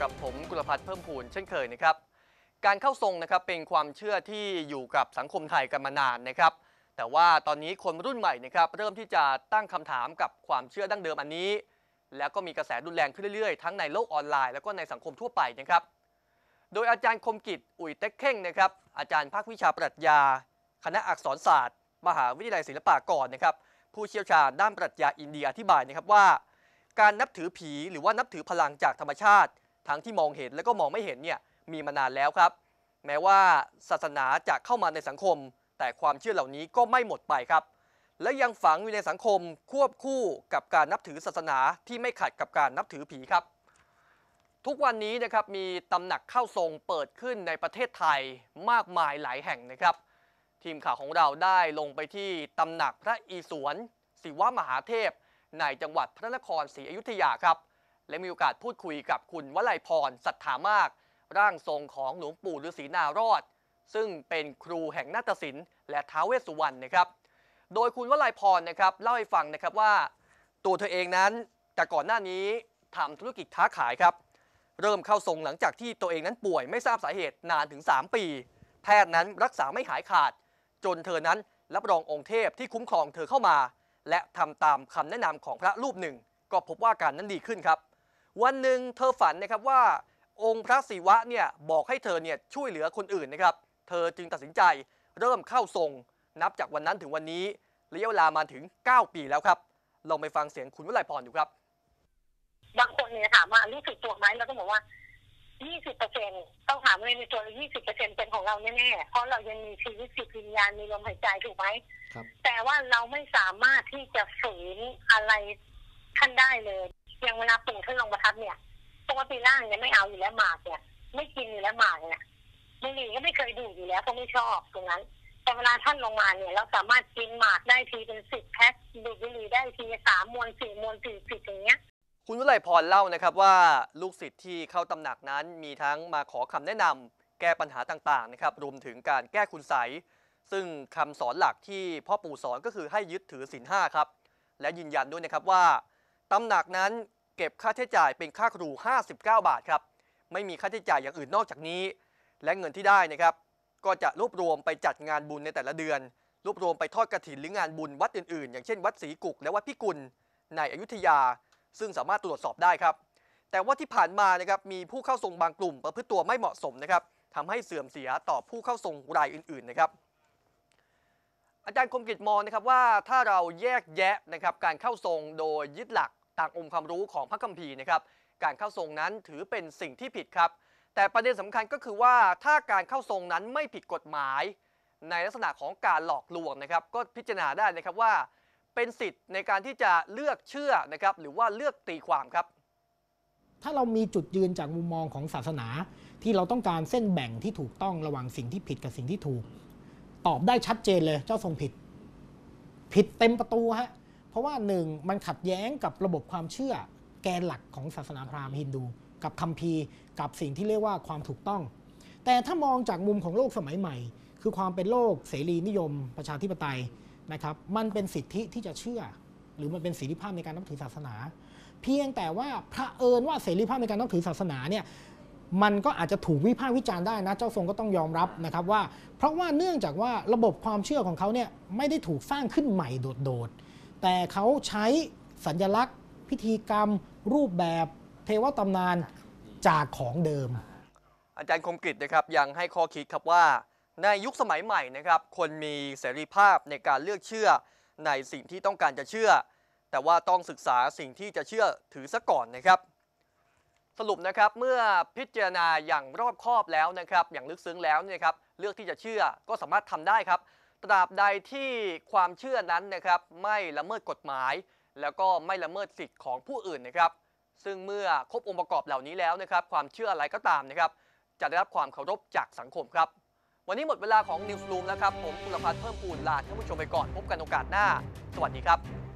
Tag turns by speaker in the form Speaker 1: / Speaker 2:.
Speaker 1: กับผมกุลพัฒน์เพิ่มพูนเช่นเคยนะครับ การเข้าทรงนะครับเป็นความเชื่อที่อยู่กับสังคมไทยกันมานานนะครับ แต่ว่าตอนนี้คนรุ่นใหม่นะครับเริ่มที่จะตั้งคำถามกับความเชื่อดั้งเดิมอันนี้ แล้วก็มีกระแสรุนแรงขึ้นเรื่อยๆ ทั้งในโลกออนไลน์แล้วก็ในสังคมทั่วไปนะครับ โดยอาจารย์คมกิจอุ่ยเต็กเข่งนะครับอาจารย์ภาควิชาปรัชญา คณะอักษรศาสตร์ มหาวิทยาลัยศิลปากรนะครับผู้เชี่ยวชาญด้านปรัชญาอินเดียอธิบายนะครับว่า การนับถือผีหรือว่านับถือพลังจากธรรมชาติ ทั้งที่มองเห็นและก็มองไม่เห็นเนี่ยมีมานานแล้วครับ แม้ว่าศาสนาจะเข้ามาในสังคม แต่ความเชื่อเหล่านี้ก็ไม่หมดไปครับ และยังฝังอยู่ในสังคมควบคู่กับการนับถือศาสนาที่ไม่ขัดกับการนับถือผีครับ ทุกวันนี้นะครับมีตำหนักเข้าทรงเปิดขึ้นในประเทศไทยมากมายหลายแห่งนะครับ ทีมข่าวของเราได้ลงไปที่ตำหนักพระอีสวนศิวมหาเทพ ในจังหวัดพระนครศรีอยุธยาครับ และมีโอกาสพูดคุยกับคุณวลัยพรสัทธามาก ร่างทรงของหลวงปู่ฤาษีนารอด ซึ่งเป็นครูแห่งนาฏศิลป์และท้าวเวสสุวรรณนะครับ โดยคุณวลัยพรนะครับเล่าให้ฟังนะครับว่า ตัวเธอเองนั้นแต่ก่อนหน้านี้ทำธุรกิจค้าขายครับ เริ่มเข้าทรงหลังจากที่ตัวเองนั้นป่วยไม่ทราบสาเหตุนานถึง 3 ปี แพทย์นั้นรักษาไม่หายขาด จนเธอนั้นรับรององค์เทพที่คุ้มครองเธอเข้ามา และทำตามคำแนะนำของพระรูปหนึ่ง ก็พบว่าการนั้นดีขึ้นครับ วันหนึ่งเธอฝันนะครับว่า องค์พระศิวะเนี่ยบอกให้เธอเนี่ยช่วยเหลือคนอื่นนะครับ เธอจึงตัดสินใจเริ่มเข้าทรง นับจากวันนั้นถึงวันนี้ระยะเวลามาถึง 9 ปีแล้วครับลองไปฟังเสียงคุณวลัยพรดูครับ
Speaker 2: บางคนเนี่ยถามว่ารู้สึกตัวไหมเราก็บอกว่า 20เปอร์เซ็นต้องถามเลยในตัวเรา20เปอร์เซ็นเป็นของเราแน่ๆเพราะเรายังมีชีวิตจิตวิญญาณมีลมหายใจถูกไหม
Speaker 3: ครับ
Speaker 2: แต่ว่าเราไม่สามารถที่จะฝืนอะไรท่านได้เลย อย่างเวลาปู่ท่านลงประทับเนี่ยปกติร่างเนี่ยไม่เอาอยู่แล้วหมากเนี่ย ไม่กินอยู่แล้วหมากเนี่ยบุหรี่ก็ไม่เคยดูอยู่แล้วเพราะไม่ชอบตรงนั้น แต่เวลาท่านลงมาเนี่ย เราสามารถกินหมากได้ทีเป็นสิบแพ็คดูดบุหรี่ได้ทีสามมวนสี่มวนสี่สิบอย่างเงี้ย
Speaker 1: คุณวิไลพรเล่านะครับว่าลูกศิษย์ที่เข้าตำหนักนั้นมีทั้งมาขอคำแนะนำแก้ปัญหาต่างๆนะครับรวมถึงการแก้คุณใสซึ่งคำสอนหลักที่พ่อปู่สอนก็คือให้ยึดถือศีลห้าครับ และยืนยันด้วยนะครับว่า ตำหนักนั้นเก็บค่าใช้จ่ายเป็นค่าครู 59 บาทครับไม่มีค่าใช้จ่ายอย่างอื่นนอกจากนี้ และเงินที่ได้นะครับ ก็จะรวบรวมไปจัดงานบุญในแต่ละเดือน รวบรวมไปทอดกระถินหรืองานบุญวัดอื่นๆ อย่างเช่นวัดศรีกุกและวัดพิกุลในอยุธยา ซึ่งสามารถตรวจสอบได้ครับ แต่ว่าที่ผ่านมานะครับมีผู้เข้าทรงบางกลุ่ม ประพฤติตัวไม่เหมาะสมนะครับทำให้เสื่อมเสียต่อผู้เข้าทรงรายอื่นๆนะครับอาจารย์คมกิจมองนะครับว่าถ้าเราแยกแยะนะครับการเข้าทรงโดยยึดหลัก ตามองค์ความรู้ของพระคัมภีร์นะครับการเข้าทรงนั้นถือเป็นสิ่งที่ผิดครับ แต่ประเด็นสำคัญก็คือว่าถ้าการเข้าทรงนั้นไม่ผิดกฎหมาย ในลักษณะของการหลอกลวงนะครับ ก็พิจารณาได้นะครับว่า เป็นสิทธิ์ในการที่จะเลือกเชื่อนะครับหรือว่าเลือกตีความครับ
Speaker 3: ถ้าเรามีจุดยืนจากมุมมองของศาสนา ที่เราต้องการเส้นแบ่งที่ถูกต้องระหว่างสิ่งที่ผิดกับสิ่งที่ถูก ตอบได้ชัดเจนเลยเจ้าทรงผิด ผิดเต็มประตูฮะ เพราะว่าหนึ่งมันขัดแย้งกับระบบความเชื่อ แกนหลักของศาสนาพราหมณ์ฮินดู กับคัมภีร์กับสิ่งที่เรียกว่าความถูกต้อง แต่ถ้ามองจากมุมของโลกสมัยใหม่ คือความเป็นโลกเสรีนิยม ประชาธิปไตยนะครับมันเป็นสิทธิที่จะเชื่อ หรือมันเป็นเสรีภาพในการนับถือศาสนา เพียงแต่ว่าพระเอิญว่าเสรีภาพในการนับถือศาสนาเนี่ยมันก็อาจจะถูกวิพากษ์วิจารณ์ได้นะ เจ้าทรงก็ต้องยอมรับนะครับว่า เพราะว่าเนื่องจากว่าระบบความเชื่อของเขาเนี่ยไม่ได้ถูกสร้างขึ้นใหม่โดดๆ แต่เขาใช้สัญลักษณ์ พิธีกรรม รูปแบบเทวตำนานจากของเดิม
Speaker 1: อาจารย์คมกิจนะครับยังให้ข้อคิดครับว่า ในยุคสมัยใหม่นะครับคนมีเสรีภาพในการเลือกเชื่อในสิ่งที่ต้องการจะเชื่อ แต่ว่าต้องศึกษาสิ่งที่จะเชื่อถือซะก่อนนะครับ สรุปนะครับเมื่อพิจารณาอย่างรอบคอบแล้วนะครับ อย่างลึกซึ้งแล้วเนี่ยครับเลือกที่จะเชื่อก็สามารถทำได้ครับ ตราบใดที่ความเชื่อนั้นนะครับไม่ละเมิดกฎหมาย แล้วก็ไม่ละเมิดสิทธิ์ของผู้อื่นนะครับ ซึ่งเมื่อครบองค์ประกอบเหล่านี้แล้วนะครับ ความเชื่ออะไรก็ตามนะครับจะได้รับความเคารพจากสังคมครับ วันนี้หมดเวลาของ Newsroom แล้วครับ ผมกุลพัฒน์เพิ่มปูนลาท่านผู้ชมไปก่อนพบกันโอกาสหน้า สวัสดีครับ